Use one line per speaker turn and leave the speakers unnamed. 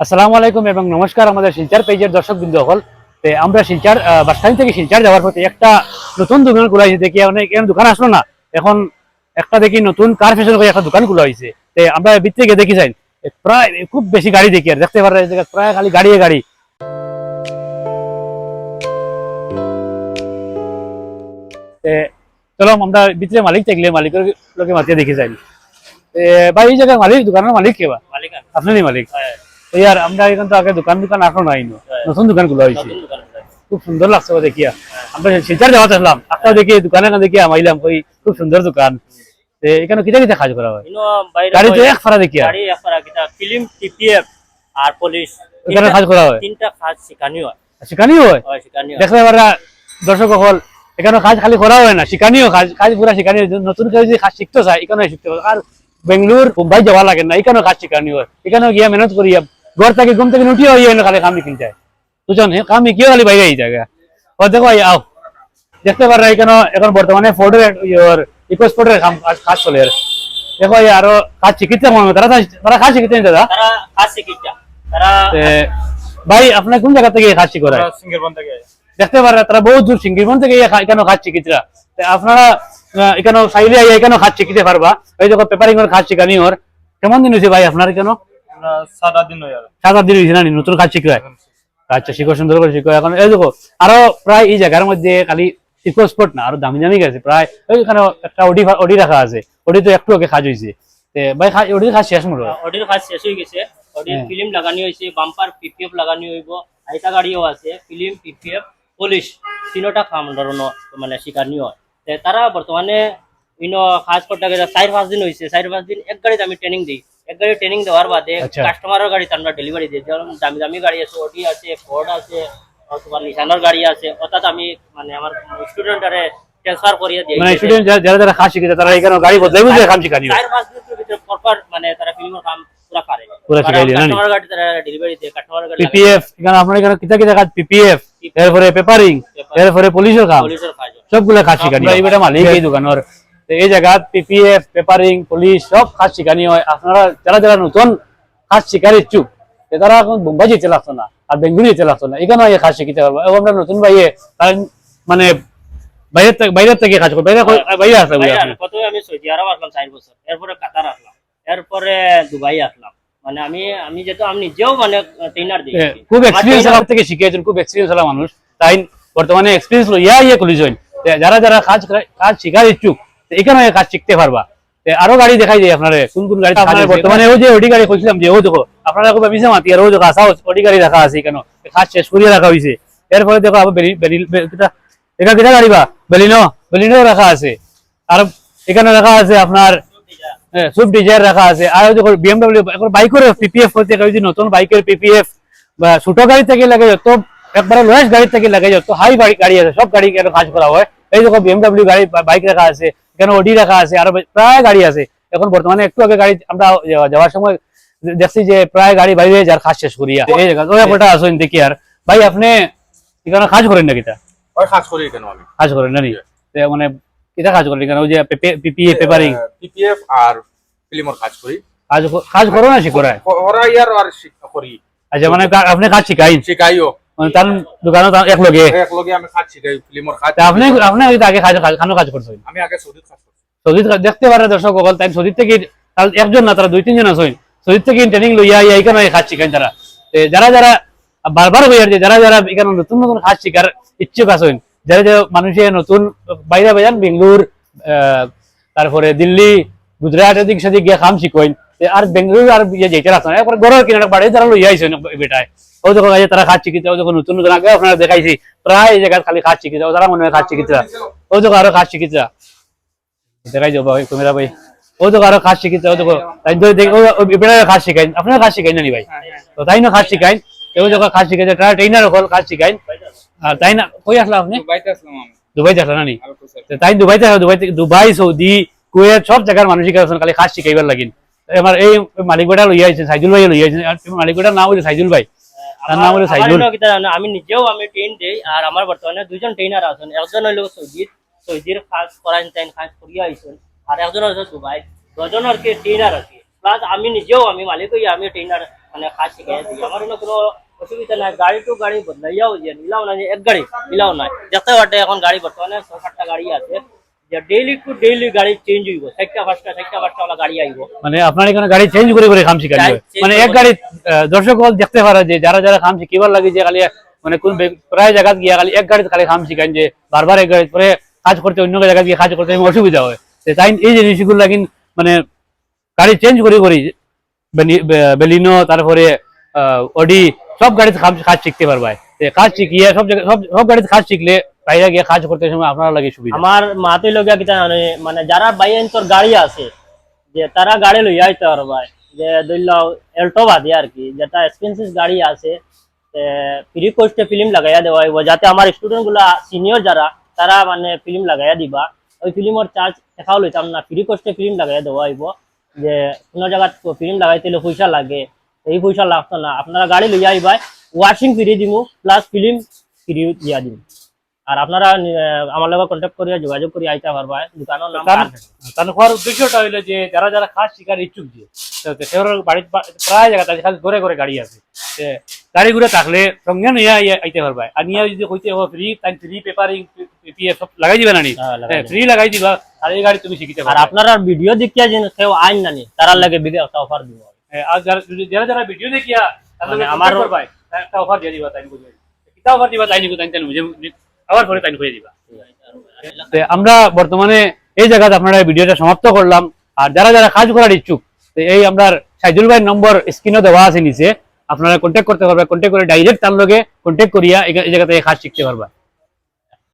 আসসালামু আলাইকুম এবং নমস্কার আমাদের শিলচার পেজের দর্শক বিন্দু হল তে আমরা শিলচার বাসস্ট্যান্ড থেকে শিলচার যাওয়ার পথে একটা নতুন দোকান খোলা হয়েছে। দেখি অনেক দোকান আসলো না। এখন একটা দেখি নতুন কার ফ্যাশন করে একটা দোকান খোলা হয়েছে। তে আমরা ভিতরে গিয়ে দেখি যাই। প্রায় খুব বেশি গাড়ি দেখি আর দেখতে পারা প্রায় খালি গাড়ি গাড়ি। চলো আমরা ভিতরে মালিক থাকলে মালিকের লোকে মাতিয়ে দেখি যাই। ভাই এই জায়গায় মালিক দোকানের মালিক কে বা?
মালিক।
আপনারই মালিক?
হ্যাঁ,
ইয়ার আমরা এখান তো আগে দোকান দোকান এখন নাই
হ্যাঁ।
নতুন দোকানগুলো হয়েছে। খুব সুন্দর লাগছে দেখিয়া। আমরা শিলচার যাওয়া আসলাম দেখি দোকানে না দেখিয়া মাইলাম কই খুব সুন্দর দোকান। এখানে কিটা কিটা কাজ করা হয়? গাড়ি তো এক ফারা দেখিয়া।
গাড়ি একবার কিটা ফিল্ম টিপিএফ আর পুলিশ।
এখানে কাজ করা হয়?
তিনটা কাজ শিখানি হয়।
হয়?
হয় শিখানি হয়।
পারা দর্শক সকল এখানে কাজ খালি করা হয় না শিকানিও কাজ কাজ পুরা শিকানি হয়। নতুন কেউ যদি কাজ শিখতে চায় এখানে শিখতে পারে। আর বেঙ্গলোর মুম্বাই যাওয়া লাগে না এখানেও কাজ শিকানি হয়। এখানেও গিয়া মেহনত করিয়া ঘর থেকে ঘুম থেকে উঠিয়ে হইয়া এনে খালি কাম যায় বুঝছেন? কাম শিখিয়ে খালি বাইরে এই জায়গা ও দেখো আও। দেখতে পারা এখানে এখন বর্তমানে ফোর্ডের ইয়োর ইকো স্পোর্টের কাম কাজ- কাজ চলে আর। দেখো এই আরও কাজ শিখিতে মনে হয়। তারা তারা কাজ শিখিতে দাদা
কাজ
ভাই আপনার কোন জায়গা থেকে কাজ শিখো দেখতে পারে তারা বহু দূর সিঙ্গিরবন থেকে এখানে খাট শিখিতরা আপনারা চাইলে আইয়া এখানেও খাট শিখিতে পারবা? এই দেখো পেপারিং এর খাট শিখানি ওর। কেমন দিন হয়েছে ভাই আপনার কেন?
সাত আট দিন হয়ে।
হয়েছে না নতুন আচ্ছা শিখো সুন্দর করে শিখো। এখন এই দেখো আরও প্রায় এই জায়গার মধ্যে খালি ইকো স্পট না আরও দামি দামি গেছে। প্রায় ওইখানে একটা ওডি ওডি রাখা আছে। ওডি তো একটু ওকে কাজ হয়েছে ভাই খা- কাজ শেষ মনে
অডির কাজ শেষ হয়ে গেছে। অডির
হ্যাঁ।
ফিল্ম লাগানি হয়েছে বাম্পার পিপিএফ লাগানি হইব। আইটা গাড়িও আছে ফিল্ম পিপিএফ পুলিশ তিনোটা কাম ধরনের মানে শিখানি তারা বর্তমানে ইনো করতে গেলে চার পাঁচ দিন হয়েছে চার পাঁচ দিন এক গাড়িতে আমি ট্রেনিং দিই। এক গাড়ি ট্রেনিং দেওয়ার বাদে। কাস্টমারের গাড়িতে আমরা ডেলিভারি দিই। যেমন দামি দামি গাড়ি আছে ওডি আছে ফোর্ড আছে অথবা নিশানোর গাড়ি আছে অর্থাৎ আমি মানে আমার স্টুডেন্টারে ট্রান্সফার করিয়ে দিই
মানে স্টুডেন্ট যারা যারা খাট শিখেছে তারা এখানে গাড়ি বদলাই বুঝে কাম শিখানি
চার পাঁচ দিনের ভিতরে পরপর মানে তারা ফিল্মের কাম পুরা পারে
পুরা শিখাই দিয়ে, না নি?
কাস্টমার গাড়ি তারা ডেলিভারি দেয় কাস্টমার গাড়ি
পিপিএফ এখানে আপনার এখানে কিতা কিতা কাজ? পিপিএফ এরপরে পেপারিং এরপরে পুলিশের কাম। সবগুলা কাজ শিখানি মালিক এই দোকানের তো এই জায়গা পিপিএফ পেপারিং পুলিশ সব কাজ শিকানি হয়। আপনারা যারা যারা নতুন কাজ শিখার ইচ্ছুক তারা এখন বোম্বাই যেতে লাগতো না আর বেঙ্গুলি যেতে লাগতো না। এখানে কাজ শিখিতে পারব এবং আমরা নতুন ভাইয়ে মানে বাইরের থেকে থেকে কাজ করব বাইরে বাইরে
প্রথমে আমি সৌদি আরব আসলাম চার বছর। এরপরে কাতার আসলাম। এরপরে দুবাই আসলাম। মানে আমি আমি যেহেতু আমি নিজেও মানে ট্রেনার দিই
খুব এক্সপিরিয়েন্স আমার থেকে খুব এক্সপিরিয়েন্স হলা মানুষ। তাই বর্তমানে এক্সপিরিয়েন্স লইয়া ইয়ে যারা যারা কাজ কাজ শিখার ইচ্ছুক এখানে কাজ শিখতে পারবা। আরও গাড়ি দেখাই যায় আপনারা কোন কোন গাড়ি আপনারা বর্তমানে ও যে ওডি গাড়ি কইছিলাম যে ও দেখো আপনারা খুব ভাবিছে মাতি আর ও দেখো আসা ওডি গাড়ি রাখা আছে এখানে কাজ শেষ করিয়ে রাখা হয়েছে এরপরে দেখো আবার এটা কিটা গাড়ি বা বেলিনো বেলিনো রাখা আছে। আর এখানে রাখা আছে আপনার সুইফট ডিজায়ার রাখা আছে। আর দেখো বিএমডব্লিউ এখন বাইকের পিপিএফ করতে গেলে নতুন বাইকের পিপিএফ বা ছোট গাড়ি থেকে লাগে যত একবারে লোয়েস্ট গাড়ি থেকে লাগে যত হাই গাড়ি আছে সব গাড়ি কেন কাজ করা হয়। এই দেখো বিএমডব্লিউ গাড়ি বাইক রাখা আছে। এখানে ওডি রাখা আছে আর প্রায় গাড়ি আছে। এখন বর্তমানে একটু আগে গাড়ি আমরা যাওয়ার সময় দেখছি যে প্রায় গাড়ি বাইরে যার কাজ শেষ করিয়া এই আসেন দেখি আর। ভাই আপনি এখানে কাজ করেন নাকি তা?
কাজ করি কেন আমি?
কাজ করেন না তে মানে কিটা কাজ করেন এখানে ওই যে পিপিএ পেপারিং
পিপিএফ আর ফিল্মর কাজ করি।
কাজ কাজ করো না
ইয়ার আর করি।
আচ্ছা মানে আপনি কাজ শিখাইন?
শিখাইও।
তার দোকানে তার এক লগে
আমি কাজ ফিল্মর কাজ
আপনি আপনি আগে কাজ কাজ- খানো কাজ করছেন
আমি আগে সৌদি কাজ করছি।
সৌদি দেখতে পারে দর্শক সকল তাই সৌদি থেকে একজন না তারা দুই তিনজন আছেন সৌদি থেকে ট্রেনিং লইয়া ইয়া এখানে শিখাইন তারা? যারা যারা বারবার হইয়ার যে যারা যারা এখানে নতুন নতুন কাজ শিখার ইচ্ছুক আছেন যারা যারা মানুষে নতুন বাইরে বাজান বেঙ্গলোর আহ, তারপরে দিল্লি গুজরাট এদিক সেদিক গিয়ে কাম শিখইন। আর বেঙ্গলোর আর ইয়ে যেতে একবার গড়ের কিনারে বাড়ি তারা লইয়া আইসেন বেটায়। ও যখন আইছে তারা শিখিতে ও যখন নতুন নতুন আগে আপনারা দেখাইছি প্রায় এই জায়গায় খালি শিখিতে ও তারা মনে হয় কাজ শিখিতে ও যখন আরও কাজ শিখিতে দেখাই যাব ভাই কুমিরা ভাই ও তো কারও কাজ শিখিতে ও দেখ বেটা কাজ শিখাইন আপনারা কাজ শিখাইন না নি ভাই তো তাই না কাজ শিখাইন কেউ যখন কাজ শিখাইছে তারা ট্রেনার হল কাজ শিখাইন আর তাই না কই আসলা আপনি
দুবাইতে আসলাম আমি
দুবাই আসলা না নি
আর তো স্যার
তো তাই দুবাইতে আসলা দুবাই দুবাই সৌদি কুয়েত সব জায়গার মানুষই কাছে খালি কাজ শিখাইবার লাগিন আমার এই মালিক বেটা লইয়া আইছে সাইদুল ভাই লইয়া আইছে আর মালিক বেটার নাম হচ্ছে সাইদুল ভাই তার নাম হলো
আমার-
সাইদুল।
আমার কিতা জানো, আমি নিজেও আমি ট্রেন দেই আর আমার বর্তমানে দুজন ট্রেনার আছেন। একজন হইল সৌদির সৌদির কাজ করাইন তাইন কাজ করিয়া আইছেন। আর একজন হইল দুবাই দুজন আর কি ট্রেনার আর কি। প্লাস আমি নিজেও আমি মালিক হই আমি ট্রেনার মানে কাজ শিখাই দিই। আমার জন্য কোনো অসুবিধা নাই গাড়ি টু গাড়ি বদলাইয়াও যে নিলাও না যে এক গাড়ি নিলাও নাই। যাতে ওটা এখন গাড়ি বর্তমানে ছ সাতটা গাড়ি আছে। যে ডেইলি টু ডেইলি গাড়ি চেঞ্জ হইব চারটা পাঁচটা পাঁচটা ওলা গাড়ি আইব।
মানে আপনার এখানে গাড়ি চেঞ্জ করে করে মানে এক গাড়ি দর্শক হল দেখতে পারে যে যারা যারা খাম শিখিবার লাগে যে খালি মানে কোন প্রায় গিয়া খালি এক খালি যে বারবার এক গাড়ি পরে কাজ করতে অন্য গিয়ে কাজ করতে অসুবিধা হয়। তাই এই জিনিসগুলো লাগিন মানে গাড়ি চেঞ্জ করে করি বেনি- বেলিনো তারপরে আহ, অডি সব গাড়িতে কাজ শিখতে পারবা তো কাজ শিখিয়ে সব জায়গায় সব সব গাড়িতে কাজ শিখলে বাইরে গিয়ে কাজ করতে সময় আপনার লাগে সুবিধা?
আমার মাতে লগিয়া জানে মানে যারা বাইন্তর গাড়ি আছে, যে তারা গাড়ি লইয়া আইতে পারবা যে ধরল এল্টো বাদে আর কি, যেটা এক্সপেন্সিভ গাড়ি আছে ফ্রি কস্টে ফিল্ম লাগাইয়া দেওয়া হইব, যাতে আমার স্টুডেন্টগুলা সিনিয়র যারা, তারা মানে ফিল্ম লাগাইয়া দিবা। ওই ফিল্মর চার্জ দেখাও লইতাম না ফ্রি কস্টে ফিল্ম লাগাইয়া দেওয়া হইব। যে কোনো জায়গাত ফিল্ম লাগাইতে হলে পয়সা লাগে, এই পয়সা লাগতো না। আপনারা গাড়ি লইয়া আইবা ওয়াশিং ফ্রি দিমু প্লাস ফিল্ম ফ্রি দিয়া দিমু। আর আপনারা আমার লগে কন্ট্যাক্ট করিয়া যোগাযোগ করে আইতে পারবা দোকানের নাম
তার হওয়ার উদ্দেশ্যটা হইল যে যারা যারা খাস শিকার ইচ্ছুক যে সেওর বাড়ির পা- প্রায় জায়গা তাদের খালি ঘরে ঘরে গাড়ি আছে। গাড়ি ঘুরে থাকলে সঙ্গে নিয়ে আইতে পারবা। আর নিয়ে যদি কইতে হবে ফ্রি তাই ফ্রি পেপারিং পিএফ সব লাগাই দিবে না নি
হ্যাঁ, লাগাই দিবো।
ফ্রি লাগাই দিবা আর এই গাড়ি তুমি শিখিতে পারবা।
আর আপনারা ভিডিও দেখিয়া যে কেউ আইন নানি তারা লাগে বিগে একটা অফার দিব।
আর যারা যারা ভিডিও দেখিয়া
মানে আমার-
একটা অফার দিয়ে দিবা তাই বুঝবে কিতা অফার দিবা তাই নিকো তাই আবার হয়ে দিবা আমরা বর্তমানে এই জায়গাতে আপনারা ভিডিওটা সমাপ্ত করলাম। আর যারা যারা কাজ করার ইচ্ছুক এই আমরা সাইজুল ভাই নম্বর স্ক্রিনে দেওয়া আছে নিচে। আপনারা কন্ট্যাক্ট করতে পারবে কন্ট্যাক্ট করে ডাইরেক্ট তার লগে কন্ট্যাক্ট করিয়া এই জায়গাতে কাজ শিখতে পারবা।